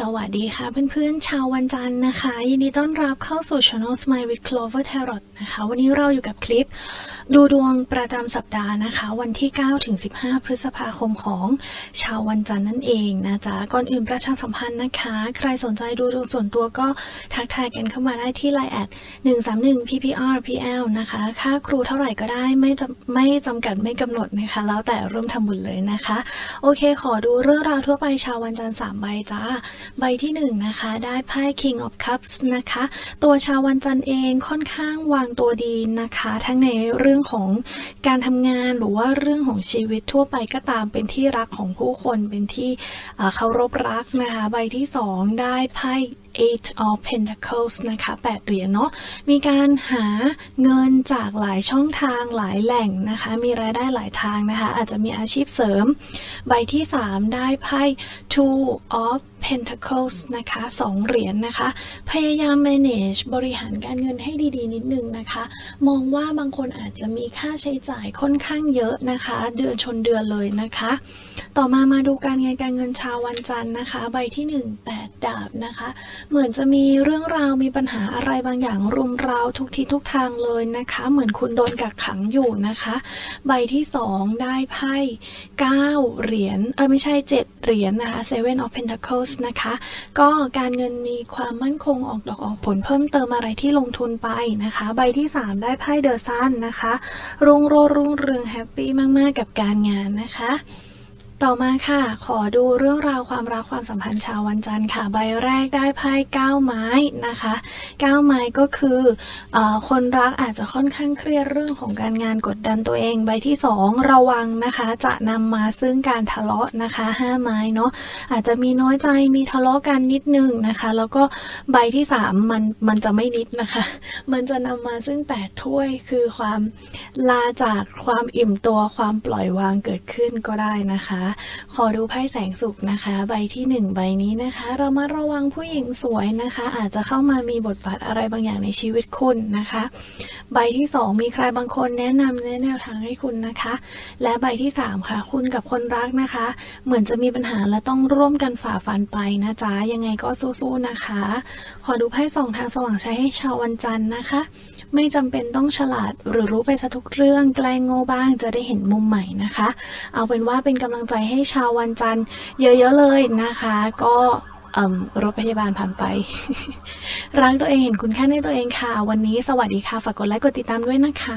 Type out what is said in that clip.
สวัสดีค่ะเพื่อนๆ ชาววันจันทร์นะคะ ยินดีต้อนรับเข้าสู่ Channel Smile with Clover Tarot นะคะ วันนี้เราอยู่กับคลิป ดูดวงประจำสัปดาห์นะคะ วันที่ 9 ถึง 15 พฤษภาคมของชาววันจันทร์นั่นเองนะจ๊ะ ก่อนอื่นประชาสัมพันธ์นะคะ ใครสนใจดูดวงส่วนตัวก็ทักทายกันเข้ามาได้ที่ Line แอด131 ppr pl นะคะ ค่าครูเท่าไหร่ก็ได้ไม่จำไม่จำกัดไม่กำหนดนะคะ แล้วแต่ร่วมทำบุญเลยนะคะ โอเค ขอดูเรื่องราวทั่วไปชาววันจันทร์สามใบจ้าใบที่หนึ่งนะคะได้ไพ่ King of Cups นะคะ ตัวชาววันจันทร์เองค่อนข้างวางตัวดีนะคะ ทั้งในเรื่องของการทำงานหรือว่าเรื่องของชีวิตทั่วไปก็ตามเป็นที่รักของผู้คนเป็นที่เคารพรักนะคะ ใบที่สองได้ไพ่ Eight of Pentacles นะคะแปดเหรียญเนาะ มีการหาเงินจากหลายช่องทางหลายแหล่งนะคะ มีรายได้หลายทางนะคะ อาจจะมีอาชีพเสริม ใบที่ 3 ได้ไพ่ Two of Pentacles นะคะสองเหรียญนะคะ พยายาม manage บริหารการเงินให้ดีๆ นิดนึงนะคะ มองว่าบางคนอาจจะมีค่าใช้จ่ายค่อนข้างเยอะนะคะ เดือนชนเดือนเลยนะคะ ต่อมามาดูการเงินการเงินชาววันจันทร์นะคะ ใบที่ 1 8 ดาบนะคะ เหมือนจะมีเรื่องราวมีปัญหาอะไรบางอย่างรุมเร้าทุกทิศทุกทางเลยนะคะ เหมือนคุณโดนกักขังอยู่นะคะ ใบที่2ได้ไพ่9เหรียญเออไม่ใช่7เหรียญนะคะ Seven of Pentacles นะคะ ก็การเงินมีความมั่นคงออกดอกออกผลเพิ่มเติมอะไรที่ลงทุนไปนะคะ ใบที่3ได้ไพ่เดอะซันนะคะ รุ่งโรจน์รุ่งเรืองแฮปปี้มาก ๆ กับการงานนะคะ ต่อมาค่ะ ขอดูเรื่องราวความรักความสัมพันธ์ชาววันจันทร์ค่ะ ใบแรกได้ไพ่เก้าไม้นะคะเก้าไม้ก็คืออคนรักอาจจะค่อนข้างเครียดเรื่องของการงานกดดันตัวเอง ใบที่สองระวังนะคะ จะนำมาซึ่งการทะเลาะนะคะห้าไม้เนาะอาจจะมีน้อยใจมีทะเลาะกันนิดนึงนะคะ แล้วก็ใบที่สามมันมันจะไม่นิดนะคะ มันจะนำมาซึ่งแปดถ้วยคือความลาจากความอิ่มตัวความปล่อยวางเกิดขึ้นก็ได้นะคะขอดูไพ่แสงสุขนะคะ ใบที่หนึ่งใบนี้นะคะ เรามาระวังผู้หญิงสวยนะคะ อาจจะเข้ามามีบทบาทอะไรบางอย่างในชีวิตคุณนะคะ ใบที่สองมีใครบางคนแนะนำแนะแนวทางให้คุณนะคะ และใบที่สามค่ะ คุณกับคนรักนะคะ เหมือนจะมีปัญหาและต้องร่วมกันฝ่าฟันไปนะจ๊ะยังไงก็สู้ๆนะคะ ขอดูไพ่สองทางสว่างใช้ให้ชาววันจันทร์นะคะไม่จำเป็นต้องฉลาดหรือรู้ไปซะทุกเรื่องแกล้งโง่บ้างจะได้เห็นมุมใหม่นะคะ เอาเป็นว่าเป็นกำลังใจให้ชาววันจันทร์เยอะๆเลยนะคะ ก็รถพยาบาลผ่านไป รักตัวเองเห็นคุณค่าในตัวเองค่ะ วันนี้สวัสดีค่ะ ฝากกดไลค์กดติดตามด้วยนะคะ